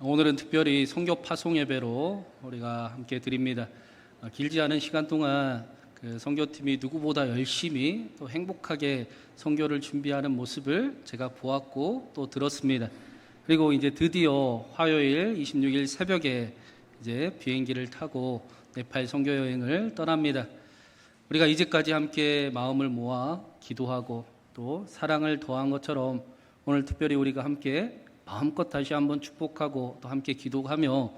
오늘은 특별히 성교 파송 예배로 우리가 함께 드립니다. 어, 길지 않은 시간 동안 그 성교팀이 누구보다 열심히 또 행복하게 성교를 준비하는 모습을 제가 보았고 또 들었습니다. 그리고 이제 드디어 화요일 26일 새벽에 이제 비행기를 타고 네팔 성교 여행을 떠납니다. 우리가 이제까지 함께 마음을 모아 기도하고 또 사랑을 더한 것처럼 오늘 특별히 우리가 함께 마음껏 다시 한번 축복하고 또 함께 기도하며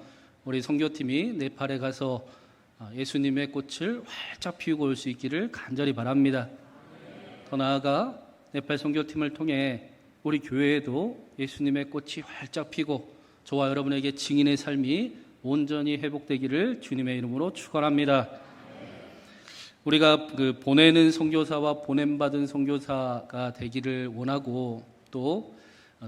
우리 선교팀이 네팔에 가서 아, 예수님의 꽃을 활짝 피우고 올 수 있기를 간절히 바랍니다. 더 나아가 네팔 선교팀을 통해 우리 교회에도 예수님의 꽃이 활짝 피고 저와 여러분에게 증인의 삶이 온전히 회복되기를 주님의 이름으로 축원합니다. 우리가 그 보내는 선교사와 보냄받은 선교사가 되기를 원하고 또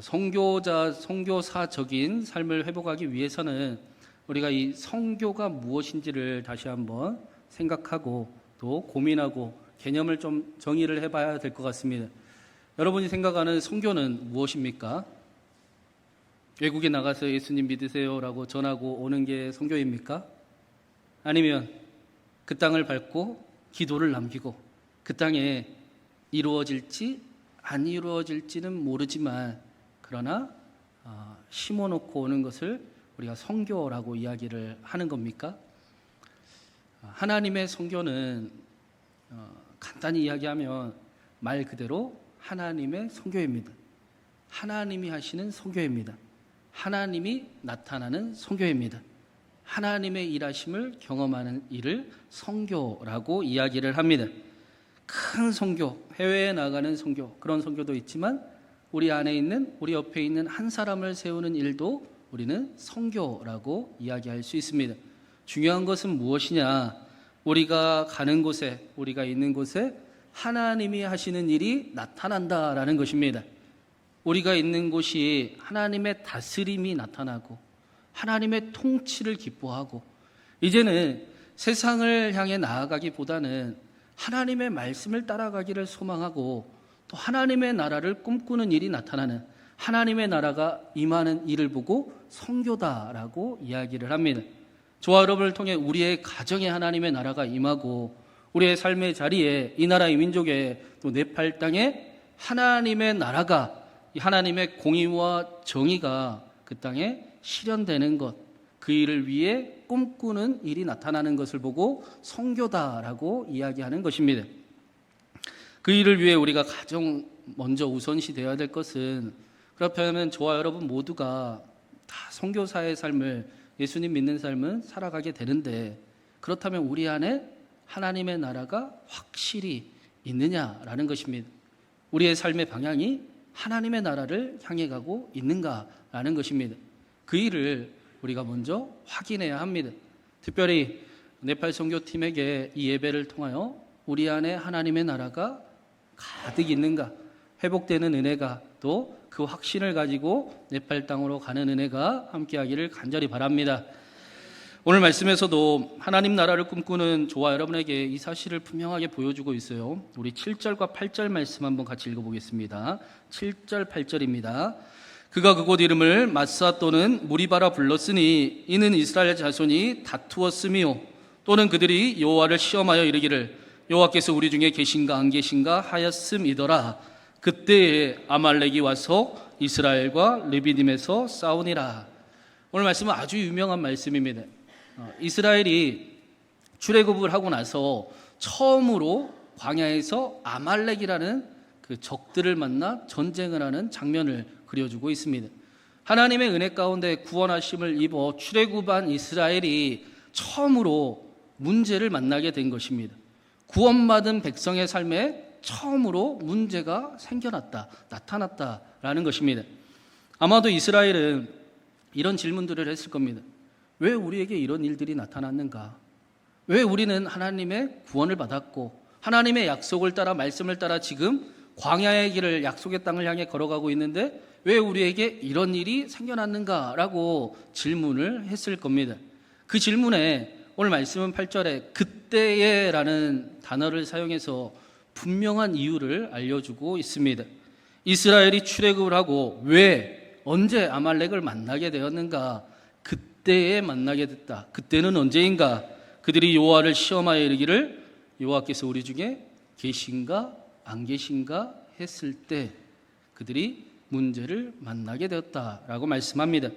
선교자 선교사적인 삶을 회복하기 위해서는 우리가 이 선교가 무엇인지를 다시 한번 생각하고 또 고민하고 개념을 좀 정의를 해봐야 될 것 같습니다. 여러분이 생각하는 선교는 무엇입니까? 외국에 나가서 예수님 믿으세요라고 전하고 오는 게 선교입니까? 아니면 그 땅을 밟고 기도를 남기고 그 땅에 이루어질지 안 이루어질지는 모르지만 그러나 어, 심어놓고 오는 것을 우리가 성교라고 이야기를 하는 겁니까? 어, 하나님의 성교는 어, 간단히 이야기하면 말 그대로 하나님의 성교입니다. 하나님이 하시는 성교입니다. 하나님이 나타나는 성교입니다. 하나님의 일하심을 경험하는 일을 성교라고 이야기를 합니다. 큰 성교, 해외에 나가는 성교, 그런 성교도 있지만 우리 안에 있는 우리 옆에 있는 한 사람을 세우는 일도 우리는 성교라고 이야기할 수 있습니다. 중요한 것은 무엇이냐? 우리가 가는 곳에, 우리가 있는 곳에 하나님이 하시는 일이 나타난다라는 것입니다. 우리가 있는 곳이 하나님의 다스림이 나타나고 하나님의 통치를 기뻐하고 이제는 세상을 향해 나아가기보다는 하나님의 말씀을 따라가기를 소망하고 또 하나님의 나라를 꿈꾸는 일이 나타나는 하나님의 나라가 임하는 일을 보고 성교다라고 이야기를 합니다. 저와 여러분을 통해 우리의 가정에 하나님의 나라가 임하고 우리의 삶의 자리에 이 나라 이 민족에 또 네팔 땅에 하나님의 나라가 이 하나님의 공의와 정의가 그 땅에 실현되는 것, 그 일을 위해 꿈꾸는 일이 나타나는 것을 보고 성교다라고 이야기하는 것입니다. 그 일을 위해 우리가 가장 먼저 우선시 되어야 될 것은 그렇다면 저와 여러분 모두가 다 성교사의 삶을 예수님 믿는 삶은 살아가게 되는데 그렇다면 우리 안에 하나님의 나라가 확실히 있느냐라는 것입니다. 우리의 삶의 방향이 하나님의 나라를 향해 가고 있는가라는 것입니다. 그 일을 우리가 먼저 확인해야 합니다. 특별히 네팔 선교팀에게 이 예배를 통하여 우리 안에 하나님의 나라가 가득 있는가, 회복되는 은혜가 또 그 확신을 가지고 네팔 땅으로 가는 은혜가 함께하기를 간절히 바랍니다. 오늘 말씀에서도 하나님 나라를 꿈꾸는 저와 여러분에게 이 사실을 분명하게 보여주고 있어요. 우리 7절과 8절 말씀 한번 같이 읽어보겠습니다. 7절, 8절입니다. 그가 그곳 이름을 마사 또는 무리바라 불렀으니 이는 이스라엘 자손이 다투었으며 또는 그들이 여호와를 시험하여 이르기를 여호와께서 우리 중에 계신가 안 계신가 하였음이더라. 그때에 아말렉이 와서 이스라엘과 르비딤에서 싸우니라. 오늘 말씀은 아주 유명한 말씀입니다. 어, 이스라엘이 출애굽을 하고 나서 처음으로 광야에서 아말렉이라는 그 적들을 만나 전쟁을 하는 장면을 그려주고 있습니다. 하나님의 은혜 가운데 구원하심을 입어 출애굽한 이스라엘이 처음으로 문제를 만나게 된 것입니다. 구원받은 백성의 삶에 처음으로 문제가 생겨났다, 나타났다라는 것입니다. 아마도 이스라엘은 이런 질문들을 했을 겁니다. 왜 우리에게 이런 일들이 나타났는가? 왜 우리는 하나님의 구원을 받았고 하나님의 약속을 따라 말씀을 따라 지금 광야의 길을 약속의 땅을 향해 걸어가고 있는데 왜 우리에게 이런 일이 생겨났는가라고 질문을 했을 겁니다. 그 질문에 오늘 말씀은 8절에 그때에 라는 단어를 사용해서 분명한 이유를 알려주고 있습니다. 이스라엘이 출애굽을 하고 왜 언제 아말렉을 만나게 되었는가? 그때에 만나게 됐다. 그때는 언제인가? 그들이 여호와를 시험하여 이르기를 여호와께서 우리 중에 계신가 안 계신가 했을 때 그들이 문제를 만나게 되었다라고 말씀합니다.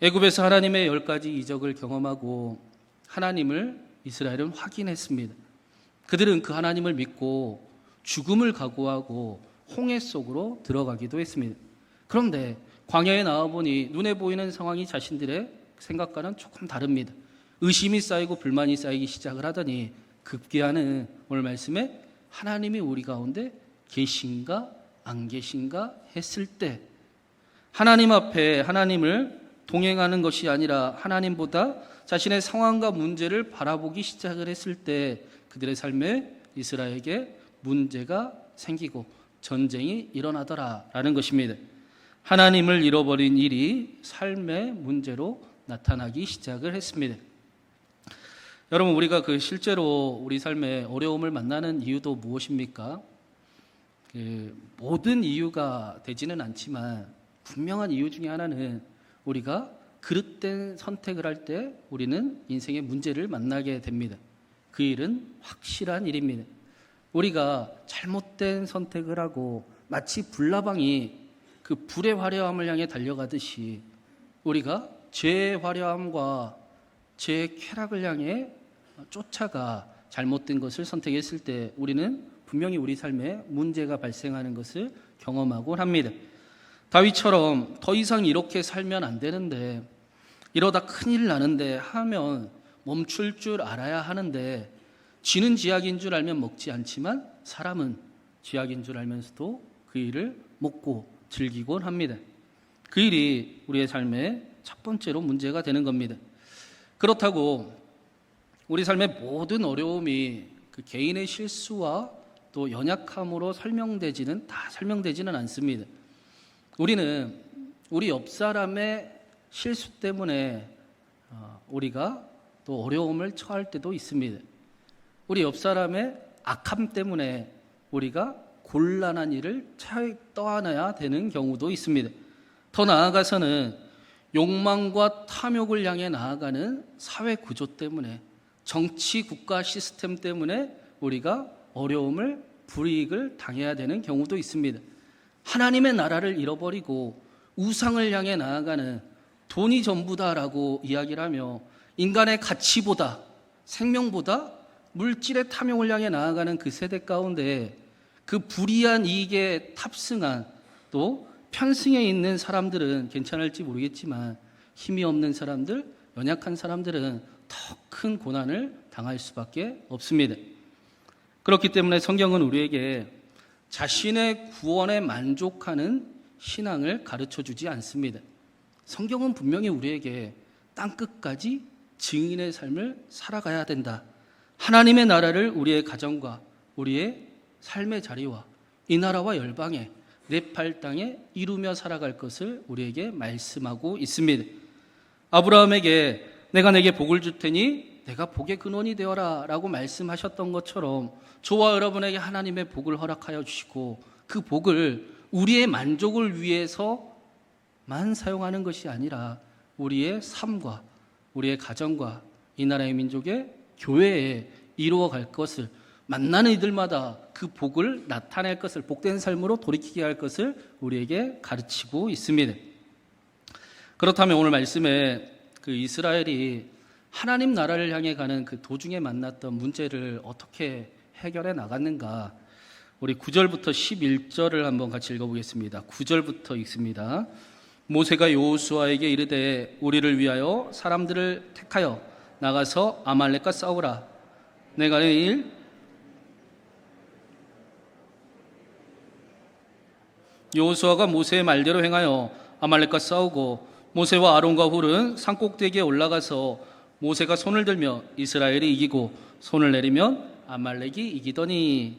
애굽에서 하나님의 열 가지 이적을 경험하고 하나님을 이스라엘은 확인했습니다. 그들은 그 하나님을 믿고 죽음을 각오하고 홍해 속으로 들어가기도 했습니다. 그런데 광야에 나와 보니 눈에 보이는 상황이 자신들의 생각과는 조금 다릅니다. 의심이 쌓이고 불만이 쌓이기 시작을 하더니 급기야는 오늘 말씀에 하나님이 우리 가운데 계신가 안 계신가 했을 때 하나님 앞에 하나님을 동행하는 것이 아니라 하나님보다 자신의 상황과 문제를 바라보기 시작을 했을 때 그들의 삶에 이스라엘에게 문제가 생기고 전쟁이 일어나더라라는 것입니다. 하나님을 잃어버린 일이 삶의 문제로 나타나기 시작을 했습니다. 여러분 우리가 그 실제로 우리 삶에 어려움을 만나는 이유도 무엇입니까? 그 모든 이유가 되지는 않지만 분명한 이유 중에 하나는 우리가 그릇된 선택을 할 때 우리는 인생의 문제를 만나게 됩니다. 그 일은 확실한 일입니다. 우리가 잘못된 선택을 하고 마치 불나방이 그 불의 화려함을 향해 달려가듯이 우리가 죄의 화려함과 죄의 쾌락을 향해 쫓아가 잘못된 것을 선택했을 때 우리는 분명히 우리 삶에 문제가 발생하는 것을 경험하곤 합니다. 다윗처럼 더 이상 이렇게 살면 안 되는데 이러다 큰일 나는데 하면 멈출 줄 알아야 하는데 쥐는 쥐약인 줄 알면 먹지 않지만 사람은 쥐약인 줄 알면서도 그 일을 먹고 즐기곤 합니다. 그 일이 우리의 삶의 첫 번째로 문제가 되는 겁니다. 그렇다고 우리 삶의 모든 어려움이 그 개인의 실수와 또 연약함으로 설명되지는 다 설명되지는 않습니다. 우리는 우리 옆 사람의 실수 때문에 어, 우리가 또 어려움을 처할 때도 있습니다. 우리 옆 사람의 악함 때문에 우리가 곤란한 일을 차에 떠안아야 되는 경우도 있습니다. 더 나아가서는 욕망과 탐욕을 향해 나아가는 사회 구조 때문에 정치 국가 시스템 때문에 우리가 어려움을 불이익을 당해야 되는 경우도 있습니다. 하나님의 나라를 잃어버리고 우상을 향해 나아가는 돈이 전부다라고 이야기를 하며 인간의 가치보다 생명보다 물질의 탐욕을 향해 나아가는 그 세대 가운데 그 불이한 이익에 탑승한 또 편승해 있는 사람들은 괜찮을지 모르겠지만 힘이 없는 사람들, 연약한 사람들은 더 큰 고난을 당할 수밖에 없습니다. 그렇기 때문에 성경은 우리에게 자신의 구원에 만족하는 신앙을 가르쳐 주지 않습니다. 성경은 분명히 우리에게 땅 끝까지 증인의 삶을 살아가야 된다. 하나님의 나라를 우리의 가정과 우리의 삶의 자리와 이 나라와 열방에 네팔 땅에 이루며 살아갈 것을 우리에게 말씀하고 있습니다. 아브라함에게 내가 내게 복을 줄 테니 내가 복의 근원이 되어라 라고 말씀하셨던 것처럼 저와 여러분에게 하나님의 복을 허락하여 주시고 그 복을 우리의 만족을 위해서만 사용하는 것이 아니라 우리의 삶과 우리의 가정과 이 나라의 민족의 교회에 이루어 갈 것을 만나는 이들마다 그 복을 나타낼 것을 복된 삶으로 돌이키게 할 것을 우리에게 가르치고 있습니다. 그렇다면 오늘 말씀에 그 이스라엘이 하나님 나라를 향해 가는 그 도중에 만났던 문제를 어떻게 해결해 나갔는가? 우리 9절부터 11절을 한번 같이 읽어보겠습니다. 9절부터 읽습니다. 모세가 여호수아에게 이르되 우리를 위하여 사람들을 택하여 나가서 아말렉과 싸우라. 내가 내일 여호수아가 모세의 말대로 행하여 아말렉과 싸우고 모세와 아론과 훌은 산꼭대기에 올라가서 모세가 손을 들며 이스라엘이 이기고 손을 내리면 아말렉이 이기더니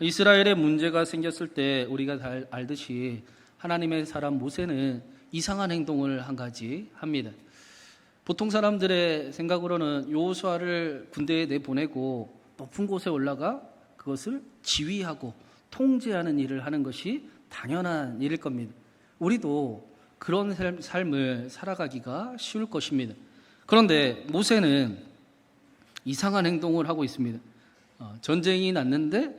이스라엘에 문제가 생겼을 때 우리가 잘 알듯이 하나님의 사람 모세는 이상한 행동을 한 가지 합니다. 보통 사람들의 생각으로는 요호수아를 군대에 내보내고 높은 곳에 올라가 그것을 지휘하고 통제하는 일을 하는 것이 당연한 일일 겁니다. 우리도 그런 삶- 삶을 살아가기가 쉬울 것입니다. 그런데 모세는 이상한 행동을 하고 있습니다. 어, 전쟁이 났는데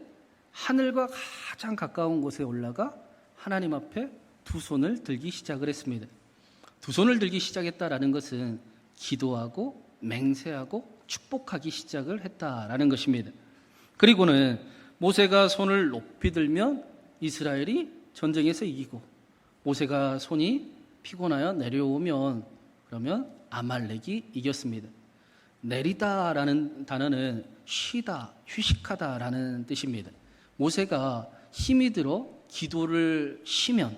하늘과 가장 가까운 곳에 올라가 하나님 앞에 두 손을 들기 시작을 했습니다. 두 손을 들기 시작했다라는 것은 기도하고 맹세하고 축복하기 시작을 했다라는 것입니다. 그리고는 모세가 손을 높이 들면 이스라엘이 전쟁에서 이기고 모세가 손이 피곤하여 내려오면 그러면 아말렉이 이겼습니다. 내리다라는 단어는 쉬다, 휴식하다라는 뜻입니다. 모세가 힘이 들어 기도를 쉬면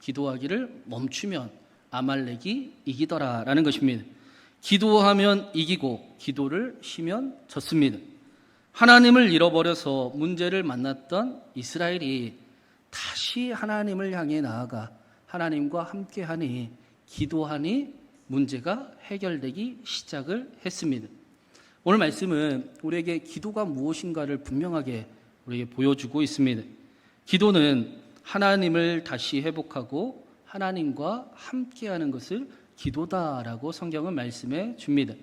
기도하기를 멈추면 아말렉이 이기더라라는 것입니다. 기도하면 이기고 기도를 쉬면 졌습니다. 하나님을 잃어버려서 문제를 만났던 이스라엘이 다시 하나님을 향해 나아가 하나님과 함께하니 기도하니 문제가 해결되기 시작을 했습니다. 오늘 말씀은 우리에게 기도가 무엇인가를 분명하게 우리에게 보여주고 있습니다. 기도는 하나님을 다시 회복하고 하나님과 함께하는 것을 기도다라고 성경은 말씀해 줍니다.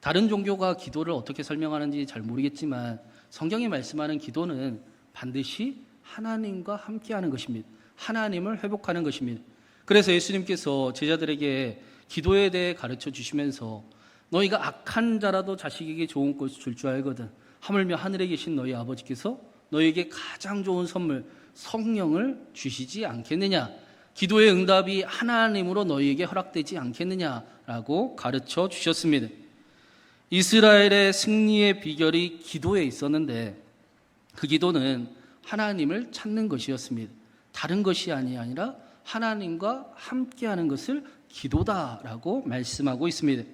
다른 종교가 기도를 어떻게 설명하는지 잘 모르겠지만 성경이 말씀하는 기도는 반드시 하나님과 함께하는 것입니다. 하나님을 회복하는 것입니다. 그래서 예수님께서 제자들에게 기도에 대해 가르쳐 주시면서 너희가 악한 자라도 자식에게 좋은 것을 줄 줄 알거든. 하물며 하늘에 계신 너희 아버지께서 너희에게 가장 좋은 선물 성령을 주시지 않겠느냐? 기도의 응답이 하나님으로 너희에게 허락되지 않겠느냐라고 가르쳐 주셨습니다. 이스라엘의 승리의 비결이 기도에 있었는데 그 기도는 하나님을 찾는 것이었습니다. 다른 것이 아니 아니라 하나님과 함께하는 것을 기도다라고 말씀하고 있습니다.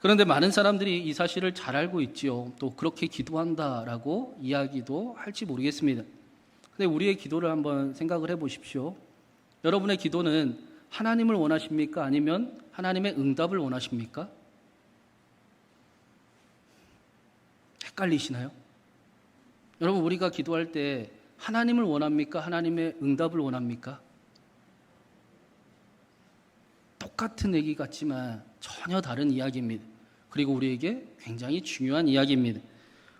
그런데 많은 사람들이 이 사실을 잘 알고 있지요. 또 그렇게 기도한다라고 이야기도 할지 모르겠습니다. 근데 우리의 기도를 한번 생각을 해 보십시오. 여러분의 기도는 하나님을 원하십니까? 아니면 하나님의 응답을 원하십니까? 헷갈리시나요? 여러분, 우리가 기도할 때 하나님을 원합니까? 하나님의 응답을 원합니까? 똑같은 얘기 같지만 전혀 다른 이야기입니다. 그리고 우리에게 굉장히 중요한 이야기입니다.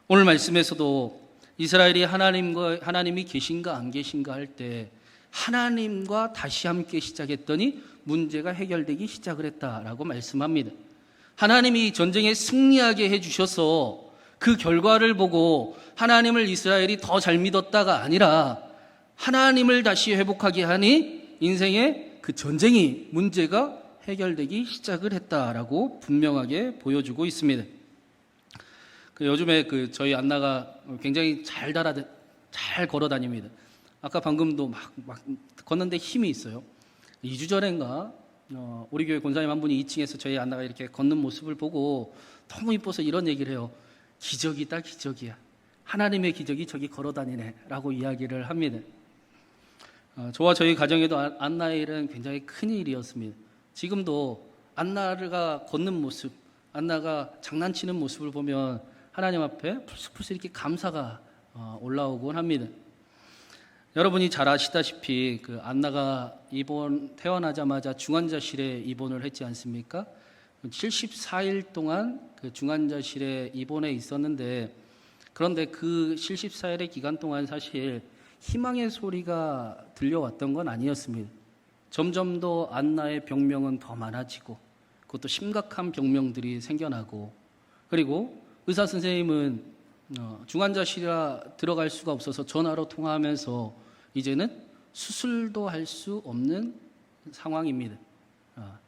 오늘 말씀에서도 이스라엘이 하나님과 하나님이 계신가 안 계신가 할 때 하나님과 다시 함께 시작했더니 문제가 해결되기 시작을 했다라고 말씀합니다. 하나님이 전쟁에 승리하게 해 주셔서 그 결과를 보고 하나님을 이스라엘이 더 잘 믿었다가 아니라 하나님을 다시 회복하게 하니 인생의 그 전쟁이 문제가 해결되기 시작을 했다라고 분명하게 보여주고 있습니다. 그 요즘에 그 저희 안나가 굉장히 잘 달아 잘 걸어 다닙니다. 아까 방금도 막, 막 걷는데 힘이 있어요. 2주 전인가 어, 우리 교회 권사님 한 분이 2층에서 저희 안나가 이렇게 걷는 모습을 보고 너무 이뻐서 이런 얘기를 해요. 기적이다 기적이야. 하나님의 기적이 저기 걸어 다니네라고 이야기를 합니다. 어, 저와 저희 가정에도 안- 안나의 일은 굉장히 큰 일이었습니다. 지금도 안나가 걷는 모습, 안나가 장난치는 모습을 보면 하나님 앞에 풀쑥풀쑥 이렇게 감사가 어, 올라오곤 합니다. 여러분이 잘 아시다시피 그 안나가 입원 태어나자마자 중환자실에 입원을 했지 않습니까? 74일 동안 그 중환자실에 입원해 있었는데 그런데 그 74일의 기간 동안 사실 희망의 소리가 들려왔던 건 아니었습니다. 점점 더 안나의 병명은 더 많아지고 그것도 심각한 병명들이 생겨나고 그리고 의사 선생님은 어, 중환자실에 들어갈 수가 없어서 전화로 통화하면서 이제는 수술도 할 수 없는 상황입니다. 아,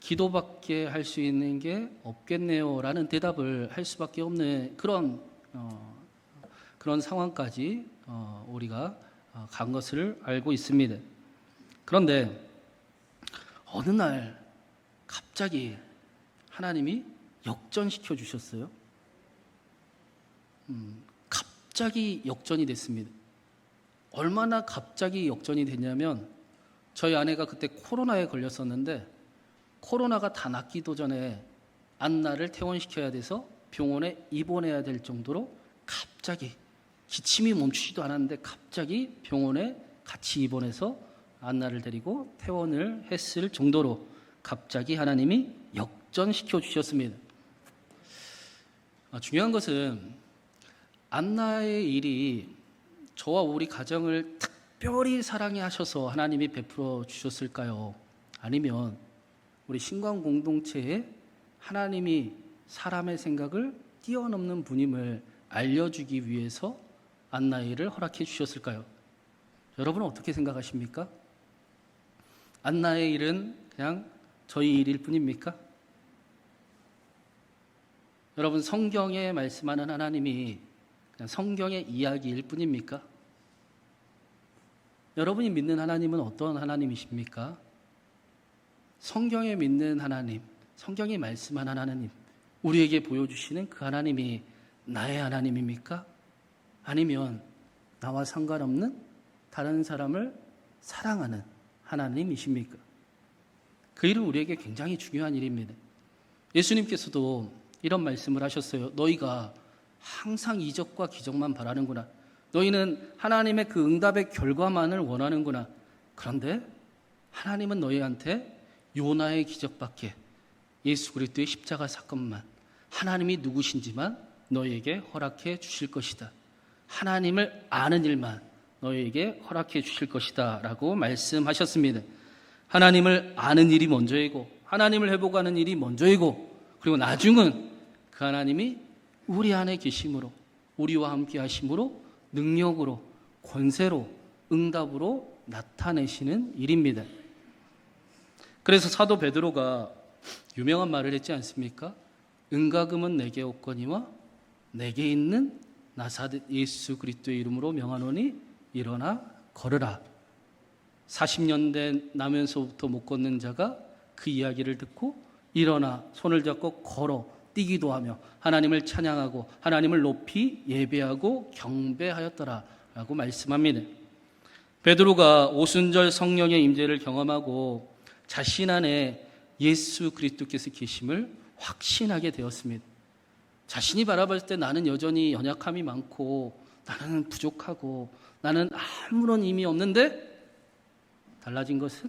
기도밖에 할 수 있는 게 없겠네요 라는 대답을 할 수밖에 없는 그런 어, 그런 상황까지 어, 우리가 어, 간 것을 알고 있습니다. 그런데 어느 날 갑자기 하나님이 역전시켜 주셨어요. 음, 갑자기 역전이 됐습니다. 얼마나 갑자기 역전이 됐냐면 저희 아내가 그때 코로나에 걸렸었는데 코로나가 다 낫기도 전에 안나를 퇴원시켜야 돼서 병원에 입원해야 될 정도로 갑자기 기침이 멈추지도 않았는데 갑자기 병원에 같이 입원해서 안나를 데리고 퇴원을 했을 정도로 갑자기 하나님이 역전시켜 주셨습니다. 아, 중요한 것은 안나의 일이 저와 우리 가정을 특별히 사랑해 하셔서 하나님이 베풀어 주셨을까요? 아니면 우리 신광 공동체에 하나님이 사람의 생각을 뛰어넘는 분임을 알려주기 위해서 일을 허락해 주셨을까요? 여러분은 어떻게 생각하십니까? 안나의 일은 그냥 저희 일일 뿐입니까? 여러분 성경에 말씀하는 하나님이 그냥 성경의 이야기일 뿐입니까? 여러분이 믿는 하나님은 어떤 하나님이십니까? 성경에 믿는 하나님, 성경이 말씀하는 하나님, 우리에게 보여주시는 그 하나님이 나의 하나님입니까? 아니면 나와 상관없는 다른 사람을 사랑하는 하나님이십니까? 그 일은 우리에게 굉장히 중요한 일입니다. 예수님께서도 이런 말씀을 하셨어요. 너희가 항상 이적과 기적만 바라는구나. 너희는 하나님의 그 응답의 결과만을 원하는구나. 그런데 하나님은 너희한테 요나의 기적밖에 예수 그리스도의 십자가 사건만 하나님이 누구신지만 너희에게 허락해 주실 것이다. 하나님을 아는 일만 너희에게 허락해 주실 것이다 라고 말씀하셨습니다. 하나님을 아는 일이 먼저이고 하나님을 회복하는 일이 먼저이고 그리고 나중은 그 하나님이 우리 안에 계심으로 우리와 함께 하심으로 능력으로 권세로 응답으로 나타내시는 일입니다. 그래서 사도 베드로가 유명한 말을 했지 않습니까? 은가금은 내게 없거니와 내게 있는 나사렛 예수 그리스도의 이름으로 명하노니 일어나 걸으라. 40년 된 나면서부터 못 걷는 자가 그 이야기를 듣고 일어나 손을 잡고 걸어 뛰기도 하며 하나님을 찬양하고 하나님을 높이 예배하고 경배하였더라라고 말씀합니다. 베드로가 오순절 성령의 임재를 경험하고 자신 안에 예수 그리스도께서 계심을 확신하게 되었습니다. 자신이 바라볼 때 나는 여전히 연약함이 많고 나는 부족하고 나는 아무런 힘이 없는데 달라진 것은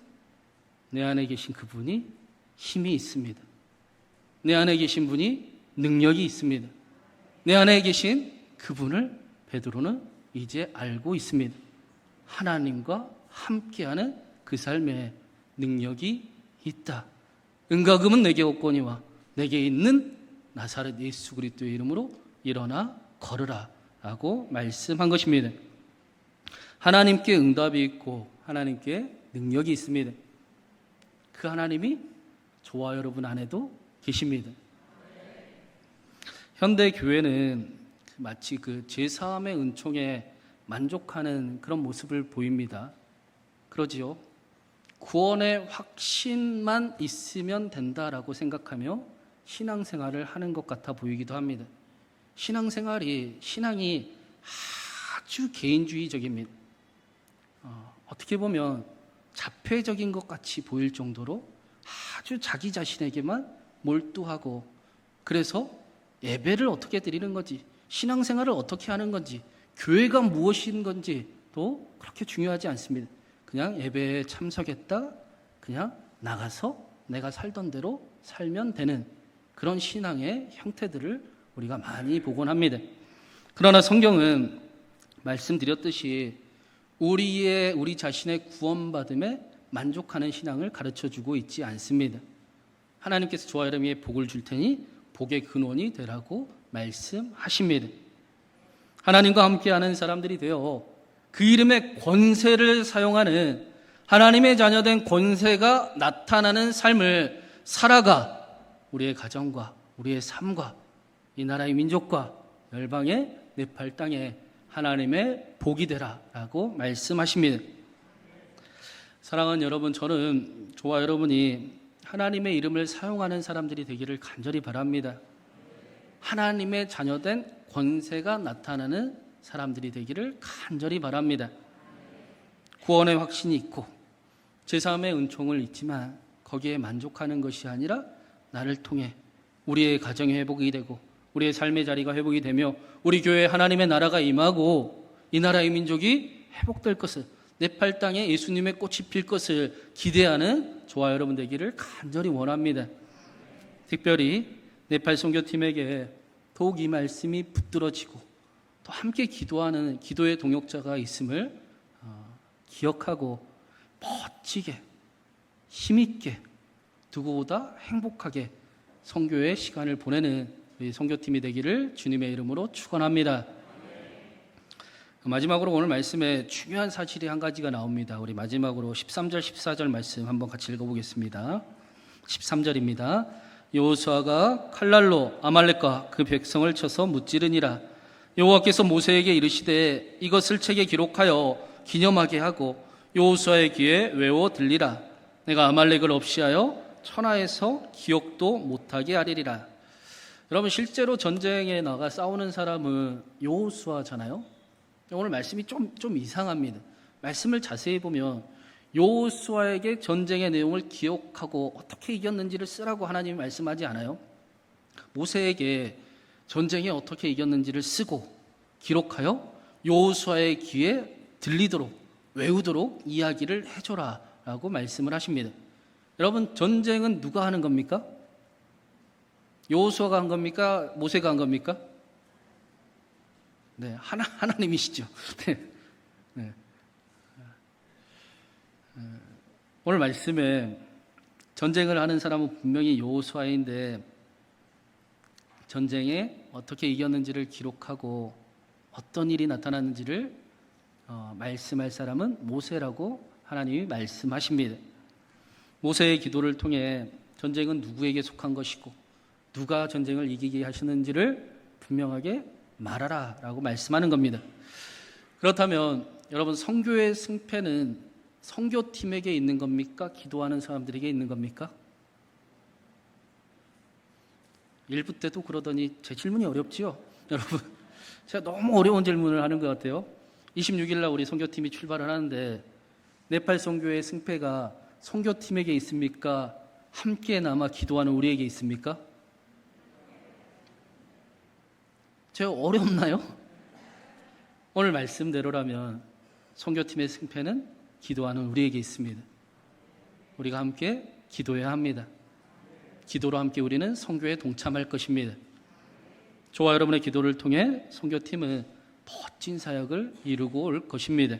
내 안에 계신 그분이 힘이 있습니다. 내 안에 계신 분이 능력이 있습니다. 내 안에 계신 그분을 베드로는 이제 알고 있습니다. 하나님과 함께하는 그 삶에 능력이 있다. 은가금은 내게 없거니와 내게 있는 나사렛 예수 그리스도의 이름으로 일어나 걸으라 라고 말씀한 것입니다. 하나님께 응답이 있고 하나님께 능력이 있습니다. 그 하나님이 저와 여러분 안에도 계십니다. 현대 교회는 마치 그 제3의 은총에 만족하는 그런 모습을 보입니다. 그러지요. 구원의 확신만 있으면 된다라고 생각하며 신앙생활을 하는 것 같아 보이기도 합니다. 신앙생활이 신앙이 아주 개인주의적입니다. 어, 어떻게 보면 자폐적인 것 같이 보일 정도로 아주 자기 자신에게만 몰두하고 그래서 예배를 어떻게 드리는 건지 신앙생활을 어떻게 하는 건지 교회가 무엇인 건지도 그렇게 중요하지 않습니다. 그냥 예배에 참석했다 그냥 나가서 내가 살던 대로 살면 되는 그런 신앙의 형태들을 우리가 많이 보곤 합니다. 그러나 성경은 말씀드렸듯이 우리의 우리 자신의 구원받음에 만족하는 신앙을 가르쳐 주고 있지 않습니다. 하나님께서 저와 여러분에게 복을 줄 테니 복의 근원이 되라고 말씀하십니다. 하나님과 함께하는 사람들이 되어 그 이름의 권세를 사용하는 하나님의 자녀된 권세가 나타나는 삶을 살아가 우리의 가정과 우리의 삶과 이 나라의 민족과 열방의 네팔 땅에 하나님의 복이 되라라고 말씀하십니다. 사랑하는 여러분, 저는 저와 여러분이 하나님의 이름을 사용하는 사람들이 되기를 간절히 바랍니다. 하나님의 자녀된 권세가 나타나는 사람들이 되기를 간절히 바랍니다. 구원의 확신이 있고 제3의 은총을 있지만 거기에 만족하는 것이 아니라 나를 통해 우리의 가정의 회복이 되고 우리의 삶의 자리가 회복이 되며 우리 교회 하나님의 나라가 임하고 이 나라의 민족이 회복될 것을 네팔 땅에 예수님의 꽃이 필 것을 기대하는 저와 여러분 되기를 간절히 원합니다. 특별히 네팔 선교팀에게 더욱 이 말씀이 붙들어지고 또 함께 기도하는 기도의 동역자가 있음을 어, 기억하고 멋지게 힘있게 누구보다 행복하게 선교의 시간을 보내는 우리 선교팀이 되기를 주님의 이름으로 축원합니다. 마지막으로 오늘 말씀에 중요한 사실이 한 가지가 나옵니다. 우리 마지막으로 13절 14절 말씀 한번 같이 읽어보겠습니다. 13절입니다. 여호수아가 칼날로 아말렉과 그 백성을 쳐서 무찌르니라. 여호와께서 모세에게 이르시되 이것을 책에 기록하여 기념하게 하고 여호수아의 귀에 외워 들리라. 내가 아말렉을 없이하여 천하에서 기억도 못하게 하리리라. 여러분 실제로 전쟁에 나가 싸우는 사람은 여호수아잖아요. 오늘 말씀이 좀, 좀 이상합니다. 말씀을 자세히 보면 요수아에게 전쟁의 내용을 기억하고 어떻게 이겼는지를 쓰라고 하나님이 말씀하지 않아요. 모세에게 전쟁에 어떻게 이겼는지를 쓰고 기록하여 요수아의 귀에 들리도록 외우도록 이야기를 해줘라라고 말씀을 하십니다. 여러분 전쟁은 누가 하는 겁니까? 요수아가 한 겁니까? 모세가 한 겁니까? 네, 하나, 하나님이시죠. 네. 네. 오늘 말씀에 전쟁을 하는 사람은 분명히 여호수아인데 전쟁에 어떻게 이겼는지를 기록하고 어떤 일이 나타났는지를 어, 말씀할 사람은 모세라고 하나님이 말씀하십니다. 모세의 기도를 통해 전쟁은 누구에게 속한 것이고 누가 전쟁을 이기게 하시는지를 분명하게 말하라라고 말씀하는 겁니다. 그렇다면 여러분 성교의 승패는 성교팀에게 있는 겁니까? 기도하는 사람들에게 있는 겁니까? 일부 때도 그러더니 제 질문이 어렵지요, 여러분. 제가 너무 어려운 질문을 하는 것 같아요. 26일 날 우리 성교팀이 출발을 하는데 네팔 성교의 승패가 성교팀에게 있습니까? 함께 남아 기도하는 우리에게 있습니까? 제가 어렵나요? 오늘 말씀대로라면 성교팀의 승패는 기도하는 우리에게 있습니다. 우리가 함께 기도해야 합니다. 기도로 함께 우리는 성교에 동참할 것입니다. 저와 여러분의 기도를 통해 성교팀은 멋진 사역을 이루고 올 것입니다.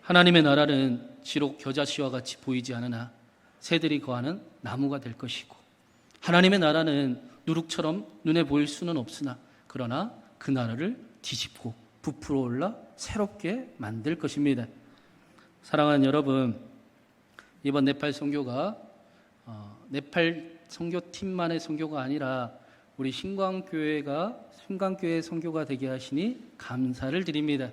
하나님의 나라는 지록 겨자씨와 같이 보이지 않으나 새들이 거하는 나무가 될 것이고 하나님의 나라는 누룩처럼 눈에 보일 수는 없으나 그러나 그 나라를 뒤집고 부풀어 올라 새롭게 만들 것입니다. 사랑하는 여러분, 이번 네팔 선교가 어, 네팔 선교팀만의 선교가 아니라 우리 신광교회가 신광교회 선교가 되게 하시니 감사를 드립니다.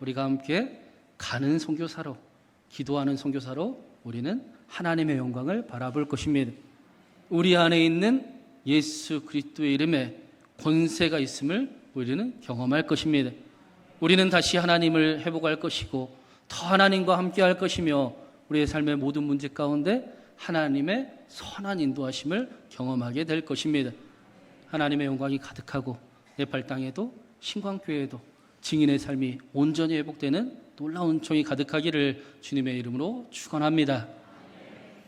우리가 함께 가는 선교사로 기도하는 선교사로 우리는 하나님의 영광을 바라볼 것입니다. 우리 안에 있는 예수 그리스도의 이름에 권세가 있음을 우리는 경험할 것입니다. 우리는 다시 하나님을 회복할 것이고 더 하나님과 함께 할 것이며 우리의 삶의 모든 문제 가운데 하나님의 선한 인도하심을 경험하게 될 것입니다. 하나님의 영광이 가득하고 네팔 땅에도 신광교회에도 증인의 삶이 온전히 회복되는 놀라운 총이 가득하기를 주님의 이름으로 축원합니다.